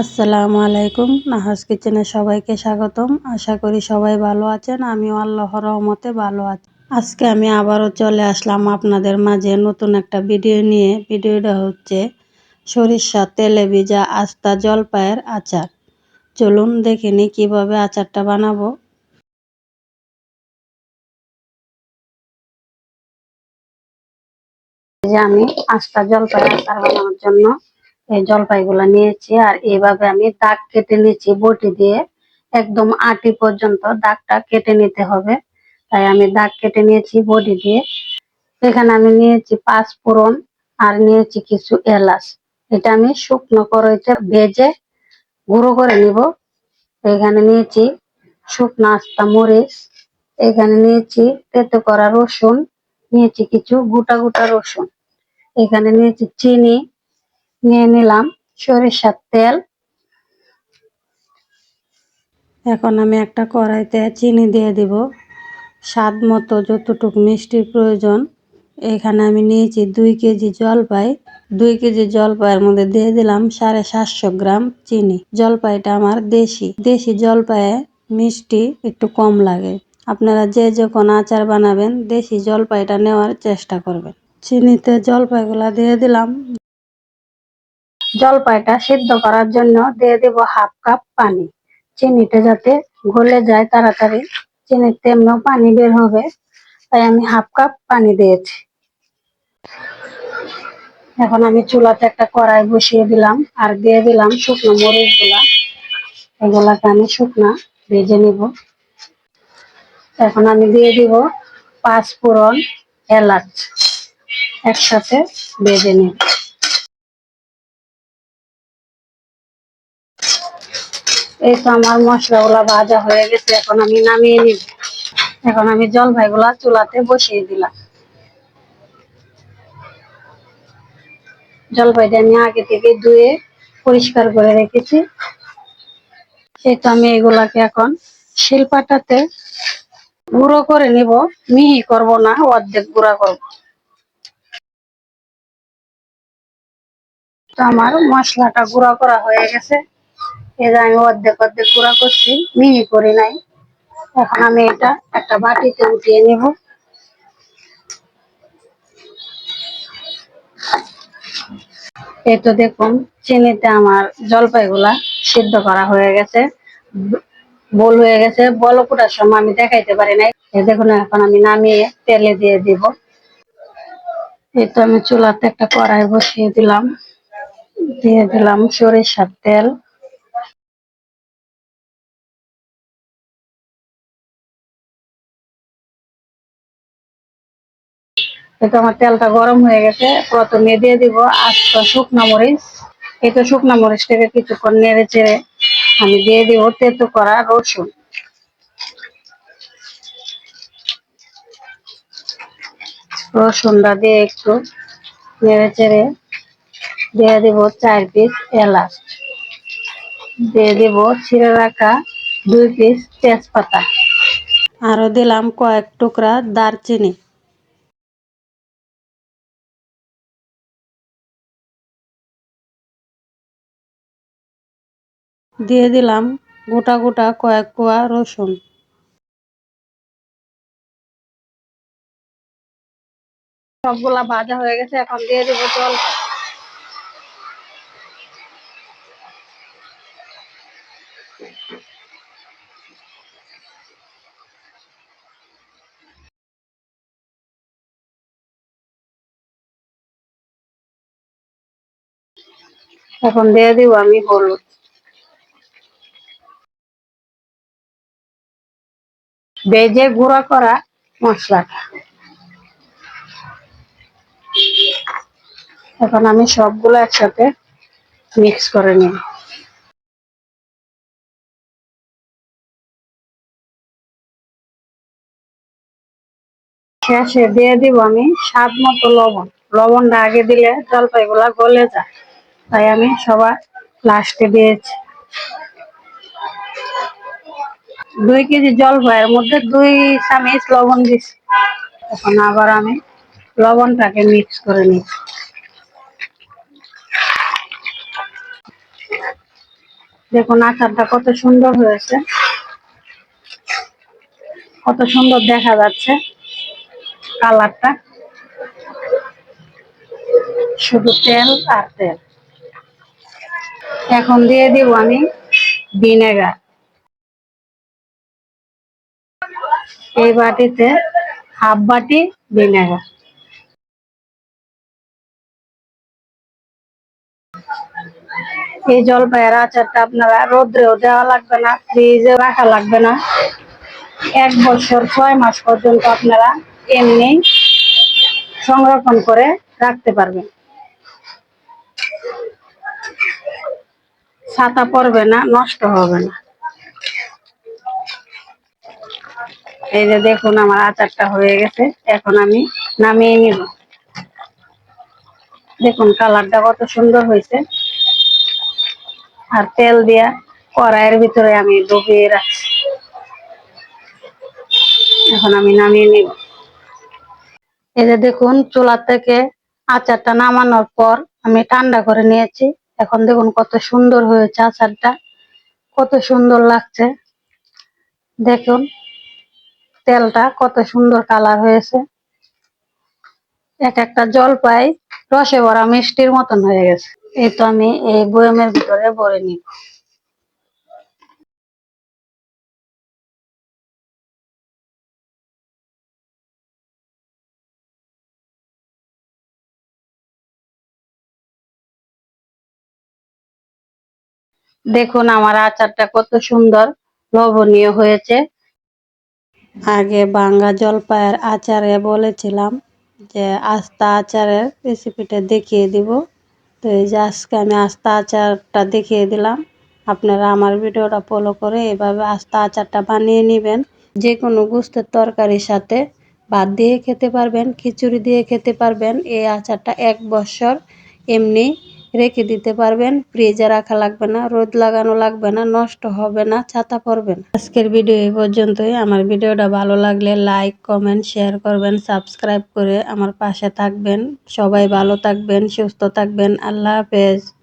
আসসালামু আলাইকুম। নাহাজ কিচেনে সবাইকে স্বাগতম। আশা করি সবাই ভালো আছেন। আমিও আল্লাহ রহমতে ভালো আছি। আজকে আমি আবারও চলে আসলাম আপনাদের মাঝে নতুন একটা ভিডিও নিয়ে। ভিডিওটা হচ্ছে সরিষা তেলে ভিজা আস্তা জলপাইয়ের আচার। চলুন দেখে নিই কীভাবে আচারটা বানাবো। আমি আস্তা জলপাই আচার বানানোর জন্য এই জলপাইগুলো নিয়েছি আর এইভাবে আমি দাগ কেটে নিয়েছি বটি দিয়ে। একদম আটি পর্যন্ত দাগটা কেটে নিতে হবে। তাই আমি দাগ কেটে নিয়েছি বটি দিয়ে। এখানে আমি নিয়েছি পাঁচ ফোড়ন আর নিয়েছি কিছু এলাচ। এটা আমি শুকনো কড়াইতে ভেজে গুঁড়ো করে নিব। এখানে নিয়েছি শুকনো আস্তা মরিচ। এখানে নিয়েছি তেতো করা রসুন। নিয়েছি কিছু গোটা গোটা রসুন। এখানে নিয়েছি চিনি। নিয়ে নিলাম সরিষার তেল। এখন আমি একটা কড়াইতে চিনি দিয়ে দিব। স্বাদ মতো যতটুকু মিষ্টির প্রয়োজন, এখানে আমি নিয়েছি দুই কেজি জলপাই। দুই কেজি জলপাইয়ের মধ্যে দিয়ে দিলাম সাড়ে সাতশো গ্রাম চিনি। জলপাইটা আমার দেশি। দেশি জলপাইয়ে মিষ্টি একটু কম লাগে। আপনারা যে যখন আচার বানাবেন, দেশি জলপাইটা নেওয়ার চেষ্টা করবেন। চিনিতে জলপাইগুলা দিয়ে দিলাম। জলপাইটা সিদ্ধ করার জন্য দিয়ে দেব হাফ কাপ পানি। চিনিটা যাতে গলে যায় তাড়াতাড়ি, চিনির তেমনও পানি বের হবে, তাই আমি হাফ কাপ পানি দিয়েছি। এখন আমি চুলাতে একটা কড়াই বসিয়ে দিলাম আর দিয়ে দিলাম শুকনো মরিচগুলা এগুলাকে আমি শুকনা ভেজে নিব। এখন আমি দিয়ে দিব পাঁচ ফোড়ন এলাচ। একসাথে ভেজে নিব। এই তো আমার মশলাগুলা ভাজা হয়ে গেছে, এখন আমি নামিয়ে নিব। এখন আমি জলপাইগুলা চুলাতে বসিয়ে দিলাম। জলপাইটা আমি আগে থেকে ধুয়ে পরিষ্কার করে রেখেছি। এই তো আমি এগুলাকে এখন শিলপাটাতে গুঁড়ো করে নিব। মিহি করব না, অর্ধেক গুঁড়া করব। তো আমার মশলাটা গুঁড়া করা হয়ে গেছে। এই যে আমি অর্ধেক অর্ধেক গুঁড়া করছি, মিহি করি নাই। এখন আমি এটা একটা বাটিতে উঠিয়ে নেব। এই তো দেখুন, চিনিতে আমার জলপাইগুলা সিদ্ধ করা হয়ে গেছে। বল হয়ে গেছে। বল ফুটার সময় আমি দেখাইতে পারি নাই। দেখুন, এখন আমি নামিয়ে তেলে দিয়ে দিব। এই তো আমি চুলাতে একটা কড়াই বসিয়ে দিলাম। দিয়ে দিলাম সরিষার তেল। এটা আমার তেলটা গরম হয়ে গেছে। প্রথমে দিয়ে দিব আস্ত শুকনো মরিচ। তো শুকনো মরিচটাকে কিছুক্ষণ নেড়ে চেড়ে আমি দিয়ে দিব তেতো করা রসুন। রসুনটা দিয়ে একটু নেড়ে চেড়ে দিয়ে দিব চার পিস এলাচ। দিয়ে দিব ছিঁড়ে রাখা দুই পিস তেজপাতা। আরও দিলাম কয়েক টুকরা দারচিনি। দিয়ে দিলাম গোটা গোটা কয়েক কোয়া রসুন। সবগুলা ভাজা হয়ে গেছে, এখন দিয়ে দিব জল। এখন দিয়ে দিব আমি হলুদ। বেজে গুঁড়া করা মশলাটা। এখন আমি সবগুলো একসাথে মিক্স করে নিব। শেষে দিয়ে দিব আমি স্বাদ মতো লবণ। লবণটা আগে দিলে জলপাইগুলা গলে যায়। তাই আমি সবার লাস্টে দিয়েছি। দুই কেজি জলপাইয়ের মধ্যে দুই চামচ লবণ দিচ্ছি এখন আবার আমি লবণটাকে মিক্স করে নিচ্ছি। দেখুন আচারটা কত সুন্দর হয়েছে। কত সুন্দর দেখা যাচ্ছে কালারটা। শুধু তেল আর তেল। এখন দিয়ে দিব আমি ভিনেগার। এই বাটিতে হাফ বাটি ভিনেগার। এই জলপাইয়ের আচারটা আপনারা রোদ্রেও দেওয়া লাগবে না, ফ্রিজে রাখা লাগবে না। এক বছর ছয় মাস পর্যন্ত আপনারা এমনি সংরক্ষণ করে রাখতে পারবেন। ছাতা পড়বে না, নষ্ট হবে না। এই যে দেখুন আমার আচারটা হয়ে গেছে, এখন আমি নামিয়ে নিব। দেখুন কালারটা কত সুন্দর হয়েছে। আর তেল দিয়া কড়াইয়ের ভিতরে আমি ডুবিয়ে রাখছি। এখন আমি নামিয়ে নিব। এই যে দেখুন চুলা থেকে আচারটা নামানোর পর আমি ঠান্ডা করে নিয়েছি। এখন দেখুন কত সুন্দর হয়েছে আচারটা, কত সুন্দর লাগছে। দেখুন। তেলটা কত সুন্দর কালার হয়েছে। এক একটা জলপাই রসে ভরা মিষ্টির মতন হয়ে গেছে। এই তো আমি এই বয়মের ভিতরে ভরে নিব। দেখুন আমার আচারটা কত সুন্দর লবণীয় হয়েছে। আগে বাঙ্গা জলপাইয়ের আচারে বলেছিলাম যে আস্তা আচারের রেসিপিটা দেখিয়ে দিব। তো এই যে আজকে আমি আস্তা আচারটা দেখিয়ে দিলাম। আপনারা আমার ভিডিওটা ফলো করে এভাবে আস্তা আচারটা বানিয়ে নেবেন। যে কোনো গুস্তের তরকারির সাথে ভাত দিয়ে খেতে পারবেন, খিচুড়ি দিয়ে খেতে পারবেন। এই আচারটা এক বছর এমনি রেখে দিতে পারবেন। ফ্রিজে রাখা লাগবে না, রোদ লাগানো লাগবে না, নষ্ট হবে না, ছাতা পড়বে না। আজকের ভিডিও এই পর্যন্তই। আমার ভিডিওটা ভালো লাগলে লাইক, কমেন্ট, শেয়ার করবেন, সাবস্ক্রাইব করে আমার পাশে থাকবেন। সবাই ভালো থাকবেন, সুস্থ থাকবেন। আল্লাহ হাফেজ।